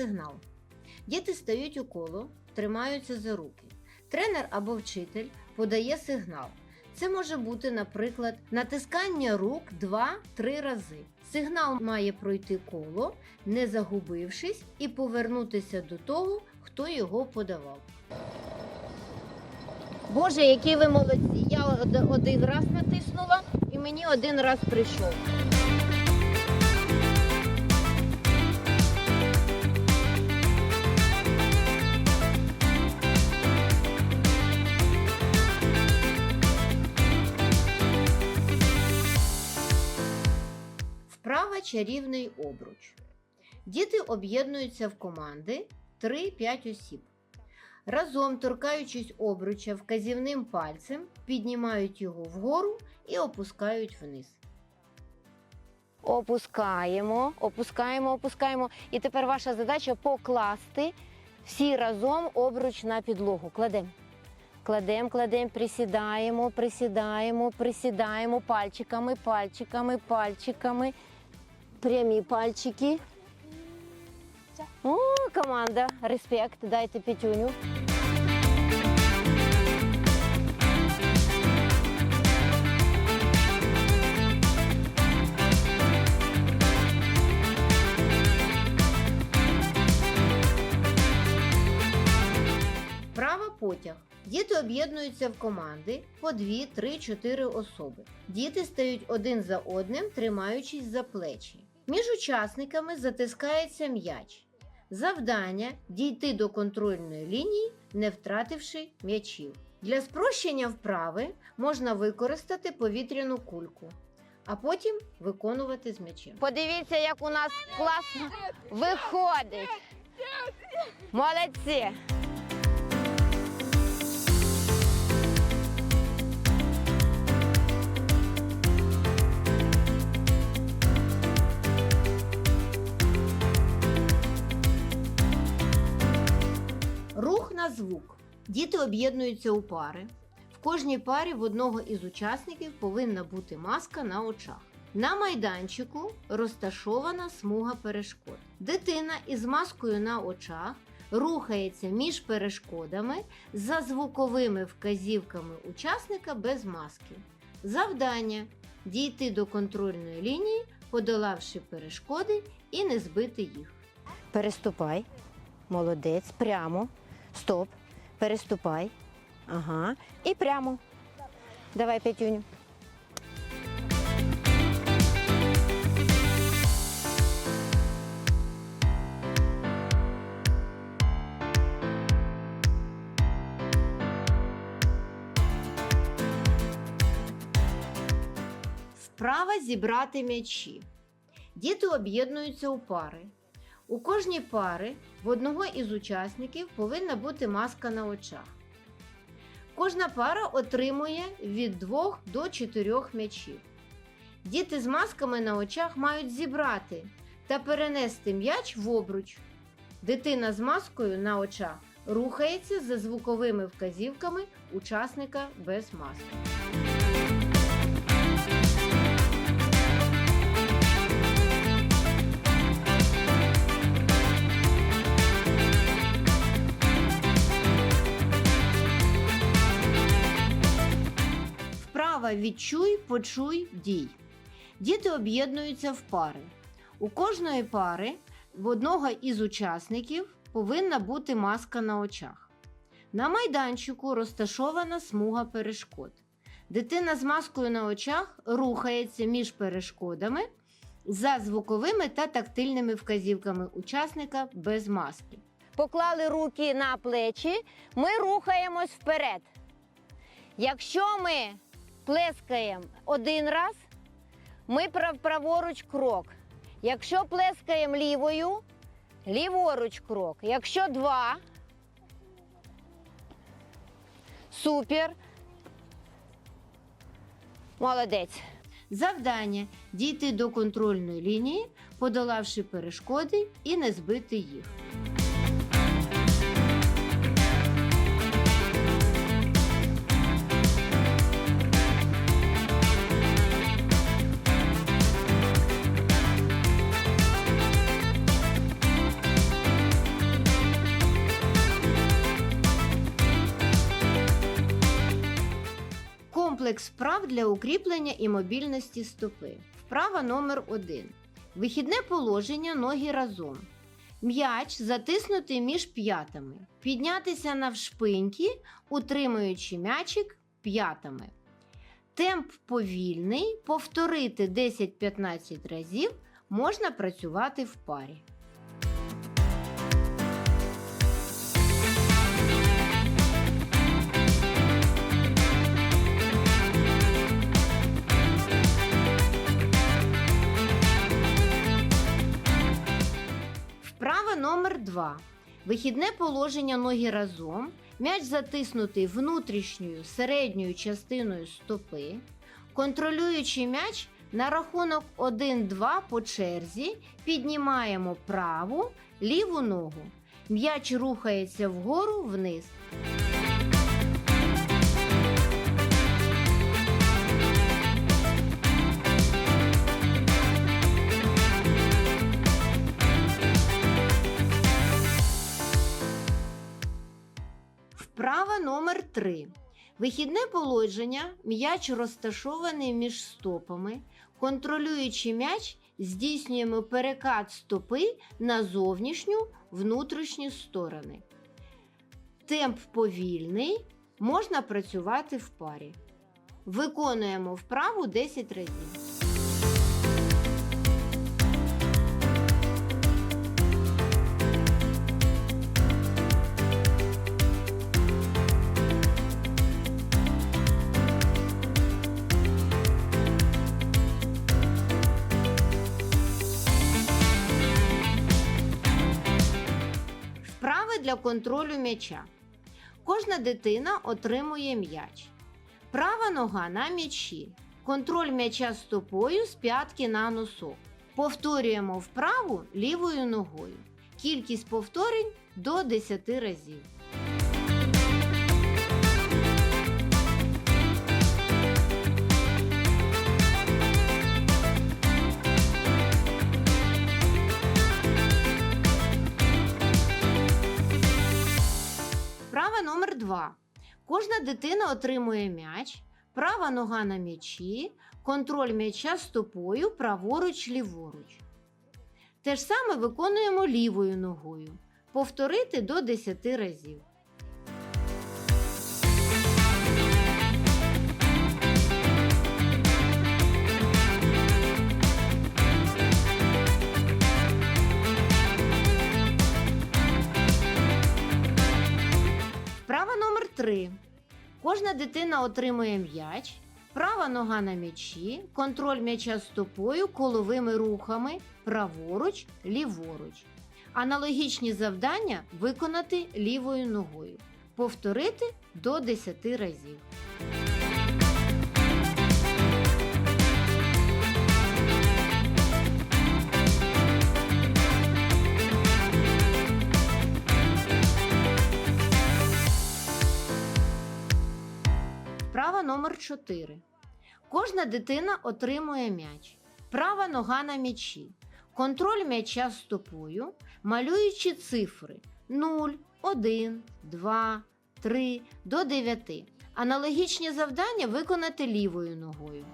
Сигнал. Діти стають у коло, тримаються за руки. Тренер або вчитель подає сигнал. Це може бути, наприклад, натискання рук 2-3 рази. Сигнал має пройти коло, не загубившись, і повернутися до того, хто його подавав. Боже, які ви молодці! Я один раз натиснула і мені один раз прийшов. Чарівний обруч. Діти об'єднуються в команди 3-5 осіб. Разом, торкаючись обруча вказівним пальцем, піднімають його вгору і опускають вниз. Опускаємо, опускаємо, опускаємо. І тепер ваша задача покласти всі разом обруч на підлогу. Кладемо. Кладемо, кладемо, присідаємо, присідаємо, присідаємо пальчиками, пальчиками, пальчиками. Прямі пальчики. О, команда, респект, дайте п'ятюню. Права потяг. Діти об'єднуються в команди по 2, 3, 4 особи. Діти стають один за одним, тримаючись за плечі. Між учасниками затискається м'яч. Завдання дійти до контрольної лінії, не втративши м'ячів. Для спрощення вправи можна використати повітряну кульку, а потім виконувати з м'ячем. Подивіться, як у нас класно виходить. Молодці! Звук. Діти об'єднуються у пари. В кожній парі в одного із учасників повинна бути маска на очах. На майданчику розташована смуга перешкод. Дитина із маскою на очах рухається між перешкодами за звуковими вказівками учасника без маски. Завдання дійти до контрольної лінії, подолавши перешкоди і не збити їх. Переступай. Молодець, прямо. Стоп. Переступай. Ага. І прямо. Давай, Петюню. Вправа зібрати м'ячі. Діти об'єднуються у пари. У кожній пари в одного із учасників повинна бути маска на очах. Кожна пара отримує від 2 до 4 м'ячів. Діти з масками на очах мають зібрати та перенести м'яч в обруч. Дитина з маскою на очах рухається за звуковими вказівками учасника без маски. Відчуй, почуй, дій. Діти об'єднуються в пари. У кожної пари в одного із учасників повинна бути маска на очах. На майданчику розташована смуга перешкод. Дитина з маскою на очах рухається між перешкодами за звуковими та тактильними вказівками учасника без маски. Поклали руки на плечі, ми рухаємось вперед. Якщо ми плескаємо один раз, ми праворуч крок. Якщо плескаємо лівою, ліворуч крок. Якщо два, супер. Молодець. Завдання дійти до контрольної лінії, подолавши перешкоди і не збити їх. Комплекс вправ для укріплення і мобільності стопи. Вправа номер 1. Вихідне положення ноги разом. М'яч затиснутий між п'ятами. Піднятися навшпиньки, утримуючи м'ячик п'ятами. Темп повільний. Повторити 10-15 разів можна працювати в парі. 2. Вихідне положення ноги разом. М'яч затиснутий внутрішньою середньою частиною стопи. Контролюючи м'яч на рахунок 1-2 по черзі, піднімаємо праву, ліву ногу. М'яч рухається вгору вниз. Вправа номер 3. Вихідне положення. М'яч розташований між стопами. Контролюючи м'яч, здійснюємо перекат стопи на зовнішню внутрішню сторони. Темп повільний. Можна працювати в парі. Виконуємо вправу 10 разів. Для контролю м'яча. Кожна дитина отримує м'яч. Права нога на м'ячі. Контроль м'яча стопою з п'ятки на носок. Повторюємо вправу лівою ногою. Кількість повторень до 10 разів. Вправа номер 2. Кожна дитина отримує м'яч, права нога на м'ячі, контроль м'яча стопою праворуч ліворуч. Те ж саме виконуємо лівою ногою. Повторити до 10 разів. 3. Кожна дитина отримує м'яч, права нога на м'ячі, контроль м'яча стопою, коловими рухами праворуч, ліворуч. Аналогічні завдання виконати лівою ногою. Повторити до 10 разів. Вправа номер 4. Кожна дитина отримує м'яч. Права нога на м'ячі. Контроль м'яча стопою, малюючи цифри 0, 1, 2, 3 до 9. Аналогічні завдання виконати лівою ногою.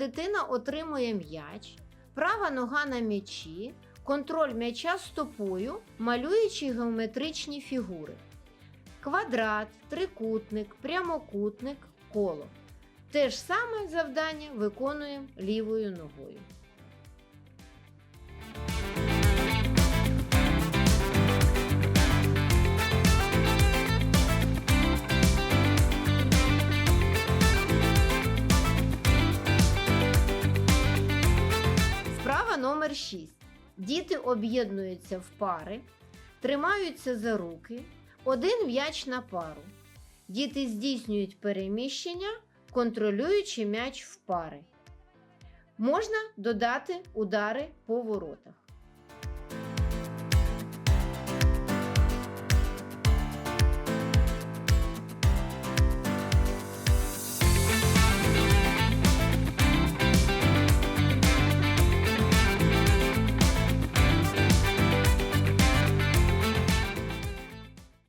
Дитина отримує м'яч, права нога на м'ячі, контроль м'яча стопою, малюючи геометричні фігури. Квадрат, трикутник, прямокутник, коло. Те ж саме завдання виконуємо лівою ногою. Номер 6. Діти об'єднуються в пари, тримаються за руки, один м'яч на пару. Діти здійснюють переміщення, контролюючи м'яч в пари. Можна додати удари по воротах.